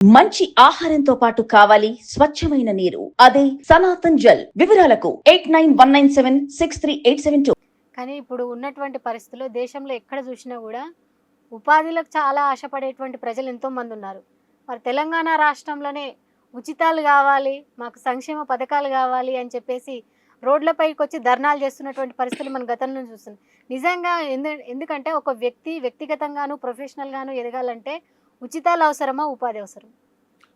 మంచి ఆహారంతో పాటు కావాలి స్వచ్ఛమైన నీరు. అదే సనాతన్ జల్ వివరాలకు eight nine one nine seven six three eight seven two. కానీ ఇప్పుడు ఉన్నటువంటి పరిస్థితుల్లో దేశంలో ఎక్కడ చూసినా కూడా ఉపాధిలకు చాలా ఆశపడేటువంటి ప్రజలు ఎంతో మంది ఉన్నారు. మరి తెలంగాణ రాష్ట్రంలోనే ఉచితాలు కావాలి మాకు సంక్షేమ పథకాలు కావాలి అని చెప్పేసి రోడ్లపైకి వచ్చి ధర్నాలు చేస్తున్నటువంటి పరిస్థితులు మన గతంలో చూస్తున్నాం. నిజంగా ఎందు ఎందుకంటే ఒక వ్యక్తి వ్యక్తిగతంగాను ప్రొఫెషనల్గాను ఎదగాలంటే ఉచితాలు అవసరమా ఉపాధి అవసరం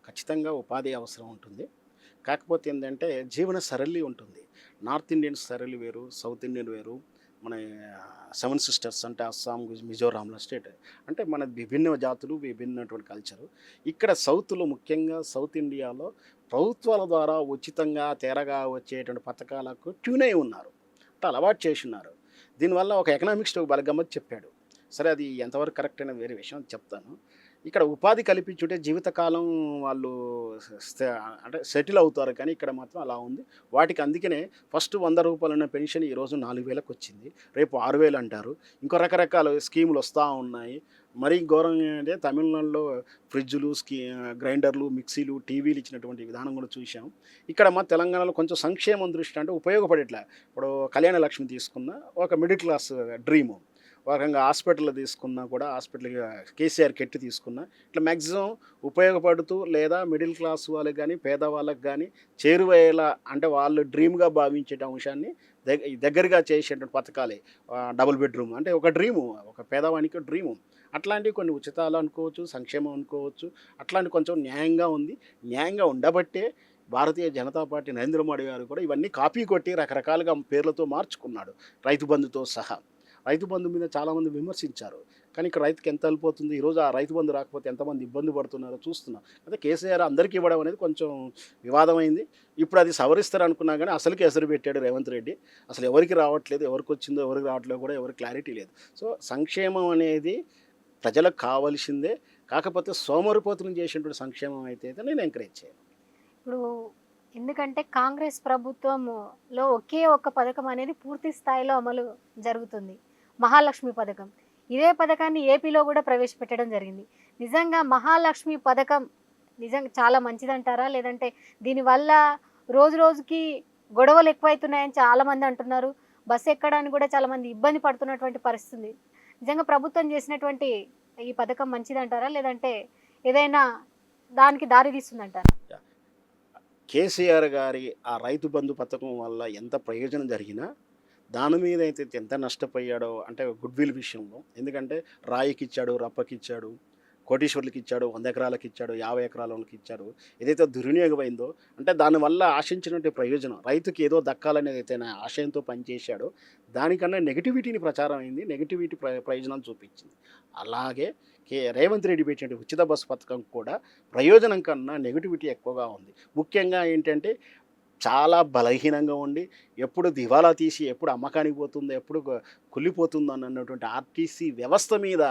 ఖచ్చితంగా ఉపాధి అవసరం ఉంటుంది. కాకపోతే ఏంటంటే జీవన సరళి ఉంటుంది. నార్త్ ఇండియన్ సరళి వేరు సౌత్ ఇండియన్ వేరు మన సెవెన్ సిస్టర్స్ అంటే అస్సాం మిజోరాంల స్టేట్. అంటే మన విభిన్న జాతులు విభిన్నటువంటి కల్చరు. ఇక్కడ సౌత్లో ముఖ్యంగా సౌత్ ఇండియాలో ప్రభుత్వాల ద్వారా ఉచితంగా తేరగా వచ్చేటువంటి పథకాలకు ట్యూన్ అయి ఉన్నారు. అంటే అలవాటు చేసి ఉన్నారు. దీనివల్ల ఒక ఎకనామిక్స్ బలగమ్మత్ చెప్పాడు. సరే అది ఎంతవరకు కరెక్ట్ అయిన వేరే విషయం చెప్తాను. ఇక్కడ ఉపాధి కల్పించుంటే జీవితకాలం వాళ్ళు అంటే సెటిల్ అవుతారు కానీ ఇక్కడ మాత్రం అలా ఉంది. వాటికి అందుకనే ఫస్ట్ వంద రూపాయలు ఉన్న పెన్షన్ ఈరోజు నాలుగు వేలకు వచ్చింది. రేపు ఆరు వేలు అంటారు. ఇంకో రకరకాల స్కీములు వస్తూ ఉన్నాయి. మరీ ఘోరంగా అంటే తమిళనాడులో ఫ్రిడ్జులు స్కీ గ్రైండర్లు మిక్సీలు టీవీలు ఇచ్చినటువంటి విధానం కూడా చూసాం ఇక్కడ మా తెలంగాణలో కొంచెం సంక్షేమం దృష్టి అంటే ఉపయోగపడేట్లా. ఇప్పుడు కళ్యాణ లక్ష్మి తీసుకున్న ఒక మిడిల్ క్లాస్ డ్రీము. రకంగా హాస్పిటల్ తీసుకున్నా కూడా హాస్పిటల్ కేసీఆర్ కెట్ తీసుకున్నా. ఇట్లా మ్యాక్సిమం ఉపయోగపడుతూ లేదా మిడిల్ క్లాస్ వాళ్ళకి కానీ పేదవాళ్ళకి కానీ చేరువయ్యేలా అంటే వాళ్ళు డ్రీమ్గా భావించే అంశాన్ని దగ్గరగా చేసేటువంటి పథకాలే. డబుల్ బెడ్రూమ్ అంటే ఒక డ్రీము ఒక పేదవానికి డ్రీము. అట్లాంటివి కొన్ని ఉచితాలు అనుకోవచ్చు సంక్షేమం అనుకోవచ్చు అట్లాంటి కొంచెం న్యాయంగా ఉంది. న్యాయంగా ఉండబట్టే భారతీయ జనతా పార్టీ నరేంద్ర మోడీ గారు కూడా ఇవన్నీ కాపీ కొట్టి రకరకాలుగా పేర్లతో మార్చుకున్నాడు రైతు బంధుతో సహా. రైతు బంధు మీద చాలామంది విమర్శించారు. కానీ ఇక్కడ రైతుకి ఎంత వెళ్ళిపోతుంది ఈరోజు ఆ రైతు బంధు రాకపోతే ఎంతమంది ఇబ్బంది పడుతున్నారో చూస్తున్నాం. అయితే కేసీఆర్ అందరికీ ఇవ్వడం అనేది కొంచెం వివాదమైంది. ఇప్పుడు అది సవరిస్తారు అనుకున్నా కానీ అసలుకి ఎసరు పెట్టాడు రేవంత్ రెడ్డి. అసలు ఎవరికి రావట్లేదు ఎవరికి వచ్చిందో ఎవరికి రావట్లేదు కూడా ఎవరికి క్లారిటీ లేదు. సో సంక్షేమం అనేది ప్రజలకు కావాల్సిందే. కాకపోతే సోమరిపోతులను చేసినటువంటి సంక్షేమం అయితే అయితే నేను ఎంకరేజ్ చేయను. ఇప్పుడు ఎందుకంటే కాంగ్రెస్ ప్రభుత్వంలో ఒకే ఒక్క పథకం అనేది పూర్తి స్థాయిలో అమలు జరుగుతుంది. మహాలక్ష్మి పథకం. ఇదే పథకాన్ని ఏపీలో కూడా ప్రవేశపెట్టడం జరిగింది. నిజంగా మహాలక్ష్మి పథకం నిజంగా చాలా మంచిదంటారా? లేదంటే దీనివల్ల రోజు రోజుకి గొడవలు ఎక్కువైతున్నాయని చాలామంది అంటున్నారు. బస్సు ఎక్కడానికి కూడా చాలామంది ఇబ్బంది పడుతున్నటువంటి పరిస్థితి నిజంగా ప్రభుత్వం చేసినటువంటి ఈ పథకం మంచిదంటారా? లేదంటే ఏదైనా దానికి దారి తీస్తుందంటారా? కేసీఆర్ గారి ఆ రైతు బంధు పథకం వల్ల ఎంత ప్రయోజనం జరిగినా దాని మీద అయితే ఎంత నష్టపోయాడో అంటే గుడ్ విల్ విషయంలో. ఎందుకంటే రాయికి ఇచ్చాడు రప్పకి ఇచ్చాడు కోటీశ్వర్లకి ఇచ్చాడు వంద ఎకరాలకు ఇచ్చాడు యాభై ఎకరాలకి ఇచ్చాడు ఏదైతే దుర్వినియోగమైందో అంటే దానివల్ల ఆశించినట్టు ప్రయోజనం రైతుకి ఏదో దక్కాలనేది అయితే నా ఆశయంతో పనిచేశాడో. దానికన్నా నెగిటివిటీని ప్రచారం అయింది నెగిటివిటీ ప్ర ప్రయోజనం చూపించింది. అలాగే కే రేవంత్ రెడ్డి పెట్టిన ఉచిత బస్సు పథకం కూడా ప్రయోజనం కన్నా నెగిటివిటీ ఎక్కువగా ఉంది. ముఖ్యంగా ఏంటంటే చాలా బలహీనంగా ఉండి ఎప్పుడు దివాలా తీసి ఎప్పుడు అమ్మకానికి పోతుందో ఎప్పుడు కు- కుళ్ళిపోతుందో అన్నటువంటి ఆర్టీసీ వ్యవస్థ మీద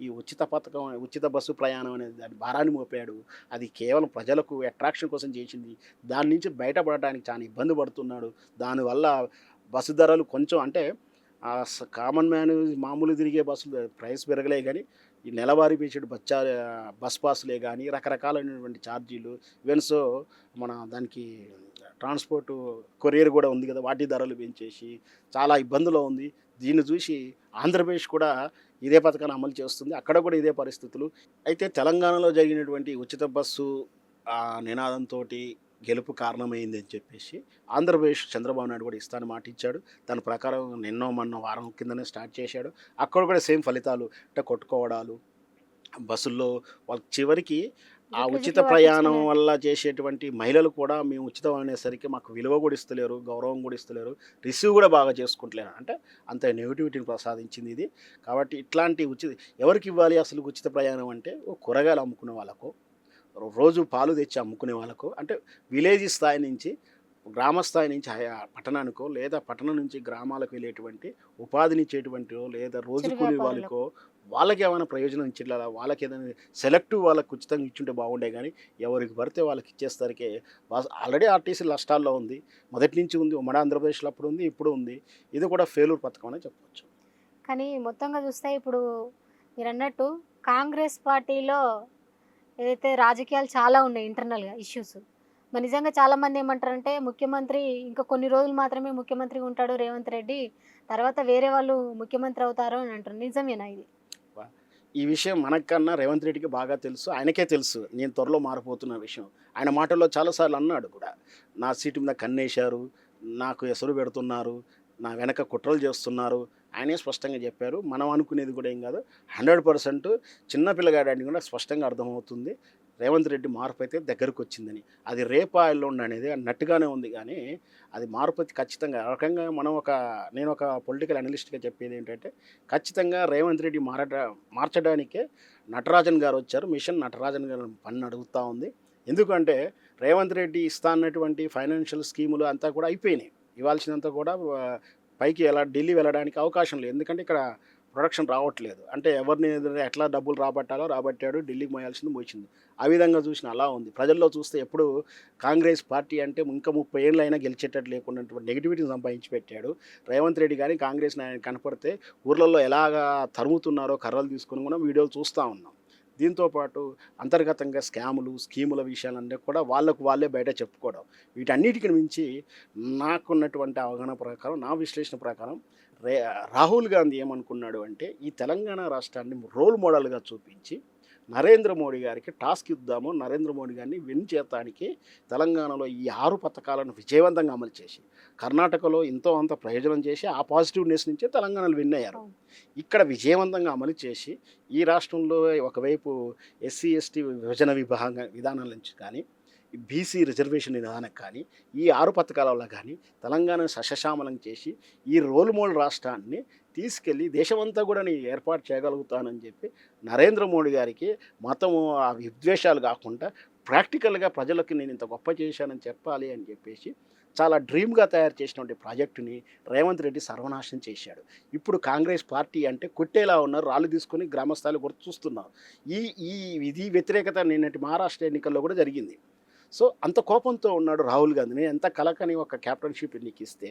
ఈ ఉచిత పథకం ఉచిత బస్సు ప్రయాణం అనేది దాని భారాన్ని మోపాడు. అది కేవలం ప్రజలకు అట్రాక్షన్ కోసం చేసింది. దాని నుంచి బయటపడటానికి చాలా ఇబ్బంది పడుతున్నాడు. దానివల్ల బస్సు ధరలు కొంచెం అంటే కామన్ మ్యాన్ మామూలు తిరిగే బస్సులు ప్రైస్ పెరగలే కానీ ఈ నెలవారీ పేషెంట్ బచ్చా బస్ పాస్లే కానీ రకరకాలైనటువంటి ఛార్జీలు ఈవెన్ సో మన దానికి ట్రాన్స్పోర్ట్ కొరియర్ కూడా ఉంది కదా వాటి ధరలు పెంచేసి చాలా ఇబ్బందులో ఉంది. దీన్ని చూసి ఆంధ్రప్రదేశ్ కూడా ఇదే పథకాన్ని అమలు చేస్తుంది. అక్కడ కూడా ఇదే పరిస్థితులు. అయితే తెలంగాణలో జరిగినటువంటి ఉచిత బస్సు నినాదంతో గెలుపు కారణమైంది అని చెప్పేసి ఆంధ్రప్రదేశ్ చంద్రబాబు నాయుడు కూడా ఇస్తాను మాట ఇచ్చాడు. దాని ప్రకారం నిన్నో మొన్న వారం కిందనే స్టార్ట్ చేశాడు. అక్కడ కూడా సేమ్ ఫలితాలు అంటే కొట్టుకోవడాలు బస్సుల్లో వాళ్ళ చివరికి ఆ ఉచిత ప్రయాణం వల్ల చేసేటువంటి మహిళలు కూడా మేము ఉచితం అనేసరికి మాకు విలువ కూడా ఇస్తలేరు గౌరవం కూడా ఇస్తలేరు రిసీవ్ కూడా బాగా చేసుకుంటలేరు. అంటే అంత నెగిటివిటీని ప్రసాదించింది ఇది. కాబట్టి ఇట్లాంటి ఉచిత ఎవరికి ఇవ్వాలి అసలు ఉచిత ప్రయాణం అంటే? ఓ కూరగాయలు అమ్ముకునే వాళ్ళకు రోజు పాలు తెచ్చి అమ్ముకునే వాళ్ళకు అంటే విలేజ్ స్థాయి నుంచి గ్రామ స్థాయి నుంచి హయా- పట్టణానికో లేదా పట్టణం నుంచి గ్రామాలకు వెళ్ళేటువంటి ఉపాధినిచ్చేటువంటి లేదా రోజు కూలి. వాళ్ళకో వాళ్ళకి ఏమైనా ప్రయోజనం ఇచ్చిట్లా వాళ్ళకి ఏదైనా సెలెక్టివ్ వాళ్ళకి ఉచితంగా ఇచ్చుంటే బాగుండే కానీ ఎవరికి పడితే వాళ్ళకి ఇచ్చేసరికి ఆల్రెడీ ఆర్టీసీ నష్టాల్లో ఉంది. మొదటి నుంచి ఉంది ఉమ్మడి ఆంధ్రప్రదేశ్లో అప్పుడు ఉంది ఇప్పుడు ఉంది. ఇది కూడా ఫెయిలూర్ పథకం అనే చెప్పవచ్చు కానీ మొత్తంగా చూస్తే ఇప్పుడు మీరు అన్నట్టు కాంగ్రెస్ పార్టీలో ఏదైతే రాజకీయాలు చాలా ఉన్నాయి ఇంటర్నల్గా ఇష్యూస్. మరి నిజంగా చాలామంది ఏమంటారంటే ముఖ్యమంత్రి ఇంకా కొన్ని రోజులు మాత్రమే ముఖ్యమంత్రిగా ఉంటాడు రేవంత్ రెడ్డి తర్వాత వేరే వాళ్ళు ముఖ్యమంత్రి అవుతారు అని అంటారు. నిజమేనా ఇది? ఈ విషయం మనకన్నా రేవంత్ రెడ్డికి బాగా తెలుసు ఆయనకే తెలుసు. నేను త్వరలో మారిపోతున్న విషయం. ఆయన మాటల్లో చాలాసార్లు అన్నాడు కూడా. నా సీటు మీద కన్నేశారు నాకు ఎసరు పెడుతున్నారు నా వెనక కుట్రలు చేస్తున్నారు. ఆయనే స్పష్టంగా చెప్పారు. మనం అనుకునేది కూడా ఏం కాదు. హండ్రెడ్ పర్సెంట్ చిన్నపిల్లగాడానికి కూడా స్పష్టంగా అర్థమవుతుంది. రేవంత్ రెడ్డి మార్పు అయితే దగ్గరకు వచ్చిందని. అది రేపా ఎల్లుండి అనేది అన్నట్టుగానే ఉంది కానీ అది మార్పు అయితే ఖచ్చితంగా రకంగా మనం ఒక నేను ఒక పొలిటికల్ అనలిస్ట్గా చెప్పేది ఏంటంటే ఖచ్చితంగా రేవంత్ రెడ్డి మారట మార్చడానికే నటరాజన్ గారు వచ్చారు. మిషన్ నటరాజన్ గారు పన్ను అడుగుతూ ఉంది. ఎందుకంటే రేవంత్ రెడ్డి ఇస్తా అన్నటువంటి ఫైనాన్షియల్ స్కీములు అంతా కూడా అయిపోయినాయి. ఇవ్వాల్సినంత కూడా పైకి ఎలా ఢిల్లీ వెళ్ళడానికి అవకాశం లేదు. ఎందుకంటే ఇక్కడ ప్రొడక్షన్ రావట్లేదు. అంటే ఎవరిని ఎట్లా డబ్బులు రాబట్టాలో రాబట్టాడు ఢిల్లీకి మోయాల్సింది మోయించింది ఆ విధంగా చూసిన అలా ఉంది. ప్రజల్లో చూస్తే ఎప్పుడు కాంగ్రెస్ పార్టీ అంటే ఇంకా ముప్పై ఏళ్ళు అయినా గెలిచేటట్టు లేకుండా నెగిటివిటీని సంపాదించి పెట్టాడు. రేవంత్ రెడ్డి కానీ కాంగ్రెస్ నాయన కనపడితే ఊర్లలో ఎలాగా తరుముతున్నారో కర్రలు తీసుకుని కూడా వీడియోలు చూస్తూ ఉన్నాం. దీంతోపాటు అంతర్గతంగా స్కాములు స్కీముల విషయాలన్నీ కూడా వాళ్ళకు వాళ్ళే బయట చెప్పుకోవడం. వీటన్నిటికి మించి నాకున్నటువంటి అవగాహన ప్రకారం నా విశ్లేషణ ప్రకారం రే రాహుల్ గాంధీ ఏమనుకున్నాడు అంటే ఈ తెలంగాణ రాష్ట్రాన్ని రోల్ మోడల్గా చూపించి నరేంద్ర మోడీ గారికి టాస్క్ ఇద్దాము నరేంద్ర మోడీ గారిని విన్ చేయడానికి తెలంగాణలో ఈ ఆరు పథకాలను విజయవంతంగా అమలు చేసి కర్ణాటకలో ఎంతో అంత ప్రయోజనం చేసి ఆ పాజిటివ్నెస్ నుంచే తెలంగాణలో విన్ అయ్యారు. ఇక్కడ విజయవంతంగా అమలు చేసి ఈ రాష్ట్రంలో ఒకవైపు ఎస్సీ ఎస్టీ విభజన విభాగ విధానాల నుంచి కానీ బీసీ రిజర్వేషన్ విధానం కానీ ఈ ఆరు పథకాల వల్ల కానీ తెలంగాణ సశశామలం చేసి ఈ రోల్ మోడల్ రాష్ట్రాన్ని తీసుకెళ్ళి దేశమంతా కూడా నేను ఏర్పాటు చేయగలుగుతానని చెప్పి నరేంద్ర మోడీ గారికి మతము ఆ విద్వేషాలు కాకుండా ప్రాక్టికల్గా ప్రజలకు నేను ఇంత గొప్ప చేశానని చెప్పాలి అని చెప్పేసి చాలా డ్రీమ్గా తయారు చేసినటువంటి ప్రాజెక్టుని రేవంత్ రెడ్డి సర్వనాశనం చేశాడు. ఇప్పుడు కాంగ్రెస్ పార్టీ అంటే కొట్టేలా ఉన్నారు రాళ్ళు తీసుకొని గ్రామస్థాయిలో కూడా చూస్తున్నారు. ఈ ఈ ఇది వ్యతిరేకత నిన్నటి మహారాష్ట్ర ఎన్నికల్లో కూడా జరిగింది. సో అంత కోపంతో ఉన్నాడు రాహుల్ గాంధీ నేను ఎంత కలకని ఒక క్యాప్టెన్షిప్ నీకు ఇస్తే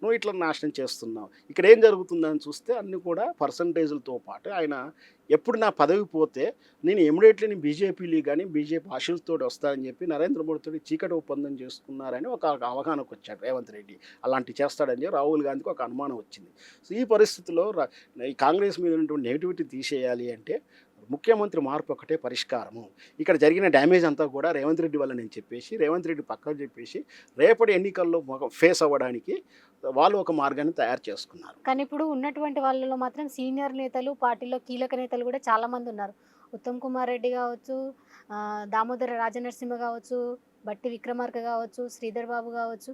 నువ్వు ఇట్లా నాశనం చేస్తున్నావు. ఇక్కడ ఏం జరుగుతుందని చూస్తే అన్నీ కూడా పర్సంటేజ్లతో పాటు ఆయన ఎప్పుడు నా పదవి పోతే నేను ఎమిడియట్లీ నేను బీజేపీలు కానీ బీజేపీ ఆశలతో వస్తానని చెప్పి నరేంద్ర మోడీతో చీకటి ఒప్పందం చేసుకున్నారని ఒక అవగాహనకు వచ్చాడు రేవంత్ రెడ్డి. అలాంటి చేస్తాడని చెప్పి రాహుల్ గాంధీకి ఒక అనుమానం వచ్చింది. సో ఈ పరిస్థితిలో ఈ కాంగ్రెస్ మీద ఉన్నటువంటి నెగిటివిటీ తీసేయాలి అంటే ముఖ్యమంత్రి మార్పు ఒకటే పరిష్కారము. ఇక్కడ జరిగిన డ్యామేజ్ అంతా కూడా రేవంత్ రెడ్డి వల్ల నేను చెప్పేసి రేవంత్ రెడ్డి పక్కన చెప్పేసి రేపటి ఎన్నికల్లో ఫేస్ అవ్వడానికి వాళ్ళు ఒక మార్గాన్ని తయారు చేసుకున్నారు. కానీ ఇప్పుడు ఉన్నటువంటి వాళ్ళలో మాత్రం సీనియర్ నేతలు పార్టీలో కీలక నేతలు కూడా చాలా మంది ఉన్నారు. ఉత్తమ్ కుమార్ రెడ్డి కావచ్చు దామోదర రాజనరసింహ కావచ్చు బట్టి విక్రమార్క కావచ్చు శ్రీధర్ బాబు కావచ్చు.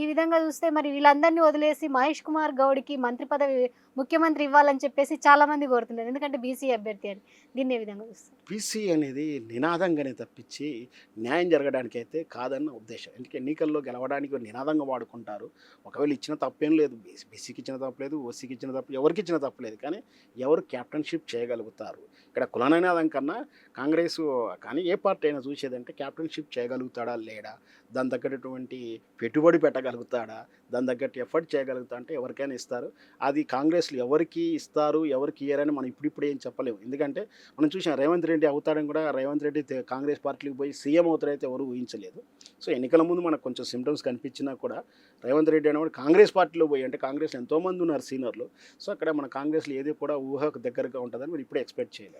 ఈ విధంగా చూస్తే మరి వీళ్ళందరినీ వదిలేసి మహేష్ కుమార్ గౌడ్కి మంత్రి పదవి ముఖ్యమంత్రి ఇవ్వాలని చెప్పేసి చాలా మంది కోరుతున్నారు. ఎందుకంటే బీసీ అభ్యర్థి అని. దీన్ని ఏ విధంగా చూస్తారు? పీసీ అనేది నినాదంగానే తప్పించి న్యాయం జరగడానికి అయితే కాదన్న ఉద్దేశం. ఎందుకంటే ఎన్నికల్లో గెలవడానికి నినాదంగా వాడుకుంటారు. ఒకవేళ ఇచ్చిన తప్పేం లేదు. బీసీకి ఇచ్చిన తప్పలేదు ఓసీకి ఇచ్చిన తప్పు ఎవరికి ఇచ్చిన తప్పలేదు కానీ ఎవరు క్యాప్టెన్షిప్ చేయగలుగుతారు. ఇక్కడ కుల నినాదం కన్నా కాంగ్రెస్ కానీ ఏ పార్టీ అయినా చూసేదంటే క్యాప్టెన్షిప్ చేయగలుగుతాడా? లేడా? దాని తగ్గటువంటి పెట్టుబడి పెట్టగలుగుతాడా? దాని తగ్గట్టు ఎఫర్ట్ చేయగలుగుతా అంటే ఎవరికైనా ఇస్తారు. అది కాంగ్రెస్ కాంగ్రెస్లో ఎవరికి ఇస్తారు ఎవరికి ఇయ్యారని మనం ఇప్పుడిప్పుడు ఏం చెప్పలేము. ఎందుకంటే మనం చూసాం రేవంత్ రెడ్డి అవుతాడని కూడా రేవంత్ రెడ్డి కాంగ్రెస్ పార్టీకి పోయి సీఎం అవుతారైతే ఎవరు ఊహించలేదు. సో ఎన్నికల ముందు మనకు కొంచెం సిమ్టమ్స్ కనిపించినా కూడా రేవంత్ రెడ్డి అనేవాడు కాంగ్రెస్ పార్టీలో పోయి అంటే కాంగ్రెస్లో ఎంతోమంది ఉన్నారు సీనియర్లు. సో అక్కడ మన కాంగ్రెస్లో ఏది కూడా ఊహకు దగ్గరగా ఉంటుందని మీరు ఇప్పుడే ఎక్స్పెక్ట్ చేయలేదు